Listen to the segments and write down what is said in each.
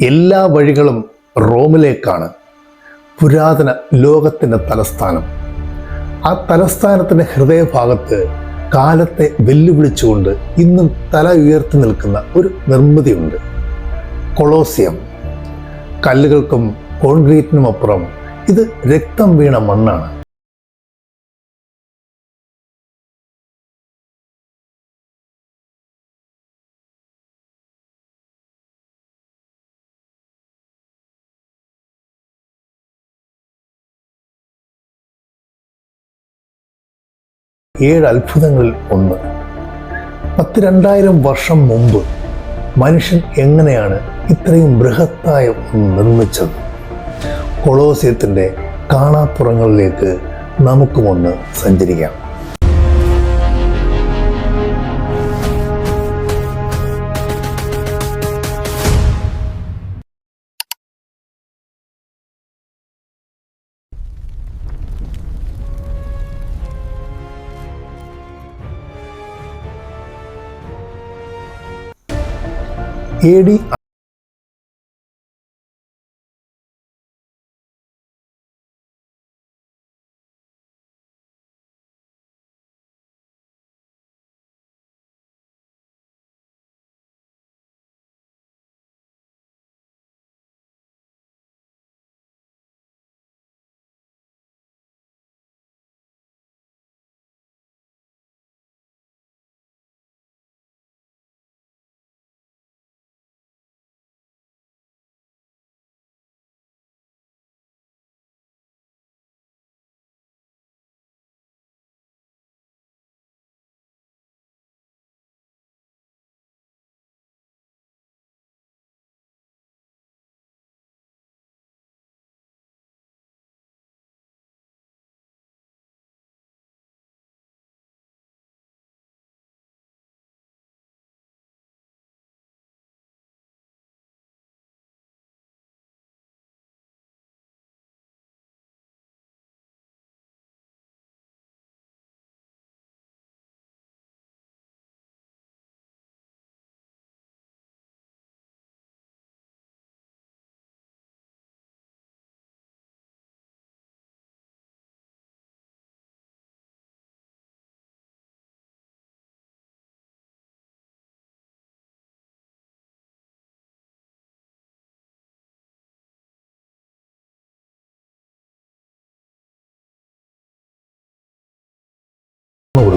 എല്ലാ വഴികളും റോമിലേക്കാണ്. പുരാതന ലോകത്തിന്റെ തലസ്ഥാനം. ആ തലസ്ഥാനത്തിന്റെ ഹൃദയഭാഗത്ത് കാലത്തെ വെല്ലുവിളിച്ചുകൊണ്ട് ഇന്നും തല ഉയർത്തി നിൽക്കുന്ന ഒരു നിർമ്മിതിയുണ്ട്. കൊളോസിയം. കല്ലുകൾക്കും കോൺക്രീറ്റിനുമപ്പുറം ഇത് രക്തം വീണ മണ്ണാണ്. ഏഴ് അത്ഭുതങ്ങളിൽ ഒന്ന്. പത്ത് രണ്ടായിരം വർഷം മുമ്പ് മനുഷ്യൻ എങ്ങനെയാണ് ഇത്രയും ബൃഹത്തായ നിർമ്മിച്ചത്? കൊളോസിയത്തിന്റെ കാണാപ്പുറങ്ങളിലേക്ക് നമുക്കുമൊന്ന് സഞ്ചരിക്കാം. ഡി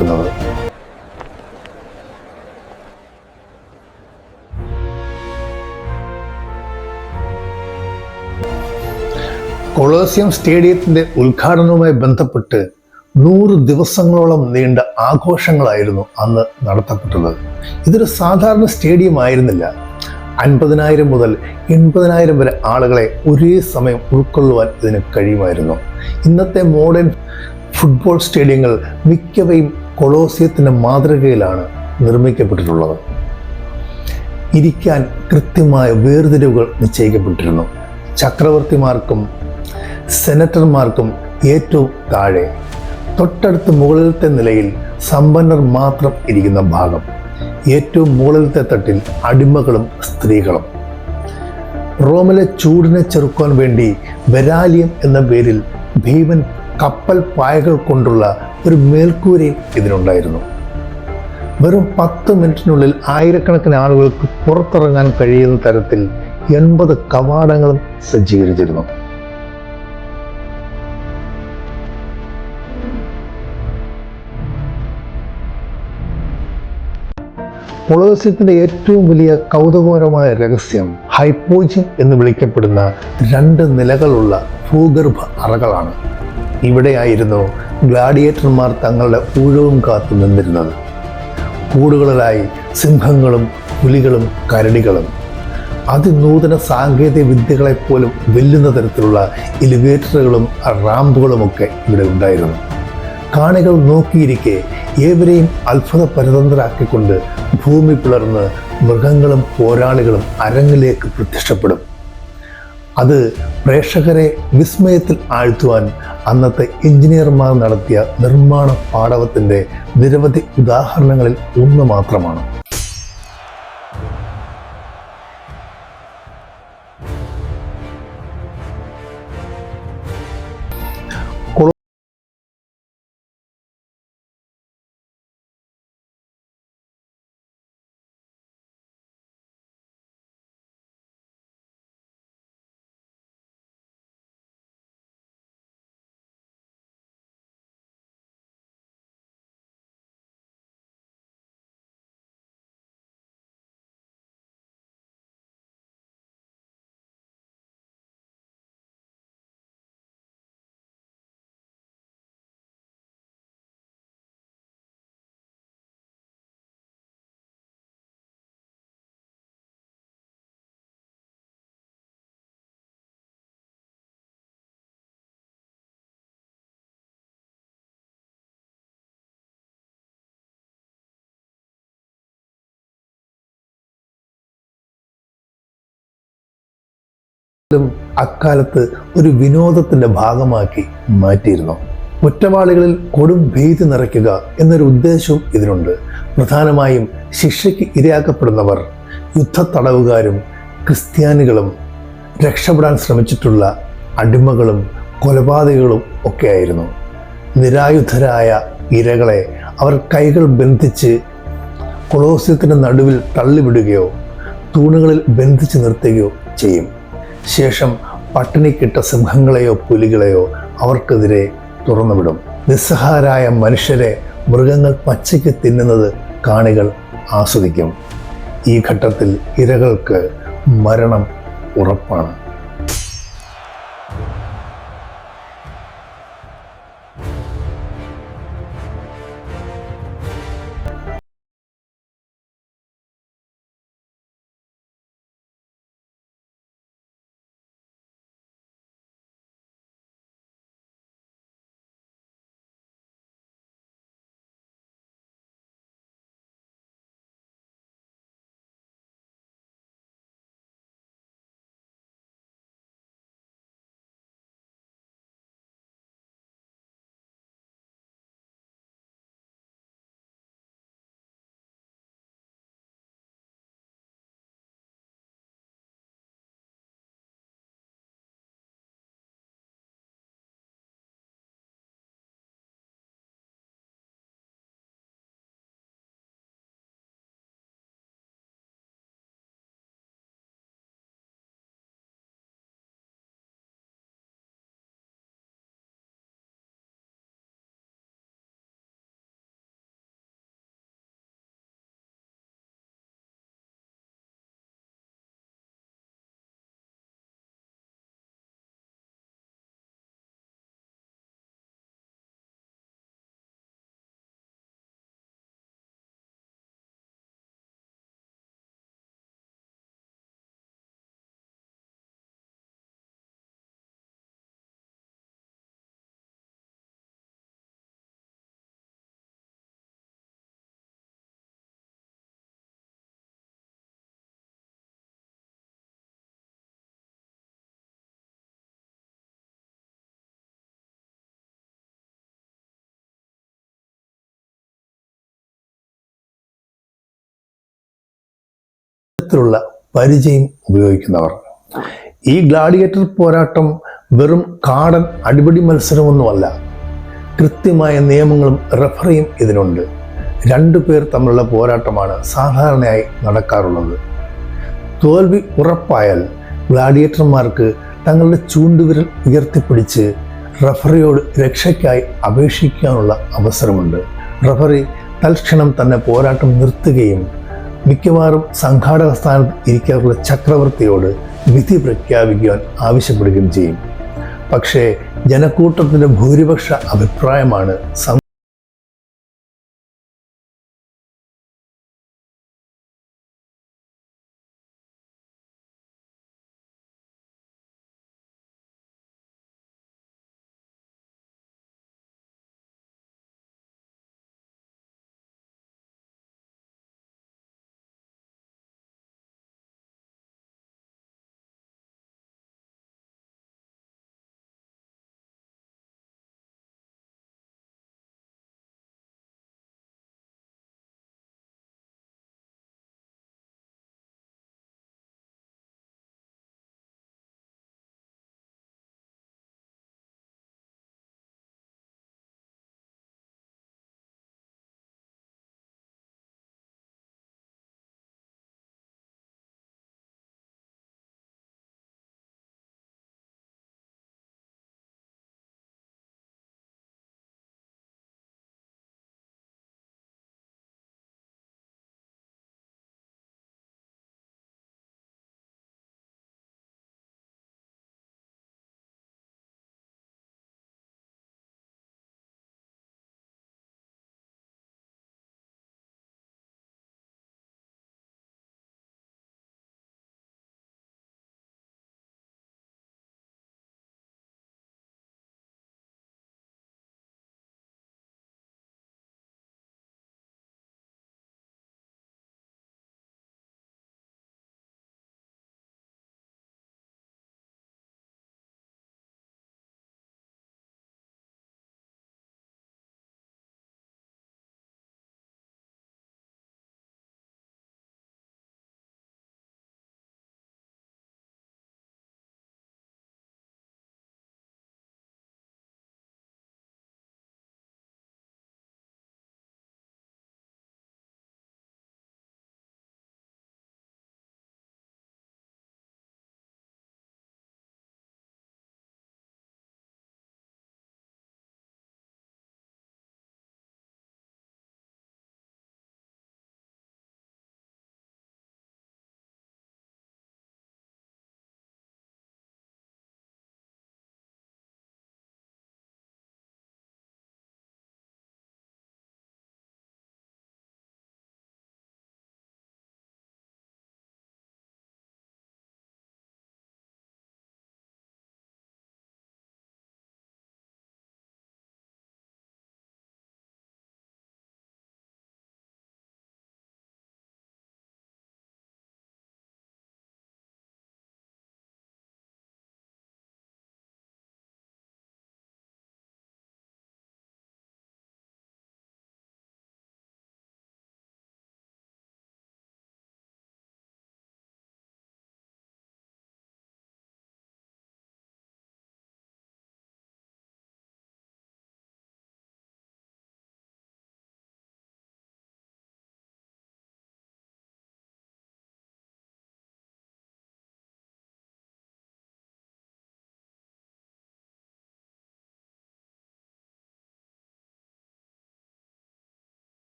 കൊടുക്കുന്നത് കൊളോസിയം സ്റ്റേഡിയത്തിന്റെ ഉദ്ഘാടനവുമായി ബന്ധപ്പെട്ട് നൂറ് ദിവസങ്ങളോളം നീണ്ട ആഘോഷങ്ങളായിരുന്നു അന്ന് നടത്തപ്പെട്ടത്. ഇതൊരു സാധാരണ സ്റ്റേഡിയം ആയിരുന്നില്ല. അൻപതിനായിരം മുതൽ എൺപതിനായിരം വരെ ആളുകളെ ഒരേ സമയം ഉൾക്കൊള്ളുവാൻ ഇതിന് കഴിയുമായിരുന്നു. ഇന്നത്തെ മോഡേൺ ഫുട്ബോൾ സ്റ്റേഡിയങ്ങൾ മിക്കവയും കൊളോസിയത്തിന്റെ മാതൃകയിലാണ് നിർമ്മിക്കപ്പെട്ടിട്ടുള്ളത്. ഇരിക്കാൻ കൃത്യമായ വേർതിരിവുകൾ നിശ്ചയിക്കപ്പെട്ടിരുന്നു. ചക്രവർത്തിമാർക്കും സെനറ്റർമാർക്കും ഏറ്റവും താഴെ തൊട്ടടുത്ത് മുകളിലത്തെ നിലയിൽ സമ്പന്നർ മാത്രം ഇരിക്കുന്ന ഭാഗം ഏറ്റവും മുകളിലത്തെ തട്ടിൽ അടിമകളും സ്ത്രീകളും. റോമിലെ ചൂടിനെ ചെറുക്കാൻ വേണ്ടി വെരാലിയം എന്ന പേരിൽ ഭീമൻ കപ്പൽ പായകൾ കൊണ്ടുള്ള ഒരു മേൽക്കൂരയും ഇതിനുണ്ടായിരുന്നു. വെറും പത്ത് മിനിറ്റിനുള്ളിൽ ആയിരക്കണക്കിന് ആളുകൾക്ക് പുറത്തിറങ്ങാൻ കഴിയുന്ന തരത്തിൽ എൺപത് കവാടങ്ങളും സജ്ജീകരിച്ചിരുന്നു. കൊളോസ്യത്തിന്റെ ഏറ്റവും വലിയ കൗതുകപരമായ രഹസ്യം ഹൈപ്പോജിൻ എന്ന് വിളിക്കപ്പെടുന്ന രണ്ട് നിലകളുള്ള ഭൂഗർഭ അറകളാണ്. ഇവിടെയായിരുന്നു ഗ്ലാഡിയേറ്റർമാർ തങ്ങളുടെ ഊഴവും കാത്തു നിന്നിരുന്നത്. കൂടുകളിലായി സിംഹങ്ങളും പുലികളും കരടികളും. അതിനൂതന സാങ്കേതിക വിദ്യകളെപ്പോലും വെല്ലുന്ന തരത്തിലുള്ള എലിവേറ്ററുകളും റാമ്പുകളുമൊക്കെ ഇവിടെ ഉണ്ടായിരുന്നു. കാണികൾ നോക്കിയിരിക്കെ ഏവരെയും അത്ഭുത പരതന്ത്രരാക്കിക്കൊണ്ട് ഭൂമി പിളർന്ന് മൃഗങ്ങളും പോരാളികളും അരങ്ങിലേക്ക് പ്രത്യക്ഷപ്പെടും. അത് പ്രേക്ഷകരെ വിസ്മയത്തിൽ ആഴ്ത്തുവാൻ അന്നത്തെ എഞ്ചിനീയർമാർ നടത്തിയ നിർമ്മാണ പാടവത്തിന്റെ നിരവധി ഉദാഹരണങ്ങളിൽ ഒന്ന് മാത്രമാണ് ും. അക്കാലത്ത് ഒരു വിനോദത്തിന്റെ ഭാഗമാക്കി മാറ്റിയിരുന്നു. കുറ്റവാളികളിൽ കൊടും ഭീതി നിറയ്ക്കുക എന്നൊരു ഉദ്ദേശവും ഇതിനുണ്ട്. പ്രധാനമായും ശിക്ഷയ്ക്ക് ഇരയാക്കപ്പെടുന്നവർ യുദ്ധ തടവുകാരും ക്രിസ്ത്യാനികളും രക്ഷപ്പെടാൻ ശ്രമിച്ചിട്ടുള്ള അടിമകളും കൊലപാതകങ്ങളും ഒക്കെയായിരുന്നു. നിരായുധരായ ഇരകളെ അവർ കൈകൾ ബന്ധിച്ച് കൊളോസ്യത്തിന് നടുവിൽ തള്ളിവിടുകയോ തൂണുകളിൽ ബന്ധിച്ച് നിർത്തുകയോ ചെയ്യും. ശേഷം പട്ടിണിക്കിട്ട സിംഹങ്ങളെയോ പുലികളെയോ അവർക്കെതിരെ തുറന്നുവിടും. നിസ്സഹാരായ മനുഷ്യരെ മൃഗങ്ങൾ പച്ചയ്ക്ക് തിന്നുന്നത് കാണികൾ ആസ്വദിക്കും. ഈ ഘട്ടത്തിൽ ഇരകൾക്ക് മരണം ഉറപ്പാണ്. തരത്തിലുള്ള പരിചയം ഉപയോഗിക്കുന്നവർ. ഈ ഗ്ലാഡിയേറ്റർ പോരാട്ടം വെറും കാടൻ അടിപിടി മത്സരമൊന്നുമല്ല. കൃത്യമായ നിയമങ്ങളും റഫറിയും ഇതിനുണ്ട്. രണ്ടു പേർ തമ്മിലുള്ള പോരാട്ടമാണ് സാധാരണയായി നടക്കാറുള്ളത്. തോൽവി ഉറപ്പായാൽ ഗ്ലാഡിയേറ്റർമാർക്ക് തങ്ങളുടെ ചൂണ്ടുവിരൽ ഉയർത്തിപ്പിടിച്ച് റഫറിയോട് രക്ഷയ്ക്കായി അപേക്ഷിക്കാനുള്ള അവസരമുണ്ട്. റഫറി തൽക്ഷണം തന്നെ പോരാട്ടം നിർത്തുകയും മിക്കവാറും സംഘാടക സ്ഥാനത്ത് ഇരിക്കാറുള്ള ചക്രവർത്തിയോട് വിധി പ്രഖ്യാപിക്കുവാൻ ആവശ്യപ്പെടുകയും ചെയ്യും. പക്ഷേ ജനക്കൂട്ടത്തിന്റെ ഭൂരിപക്ഷ അഭിപ്രായമാണ്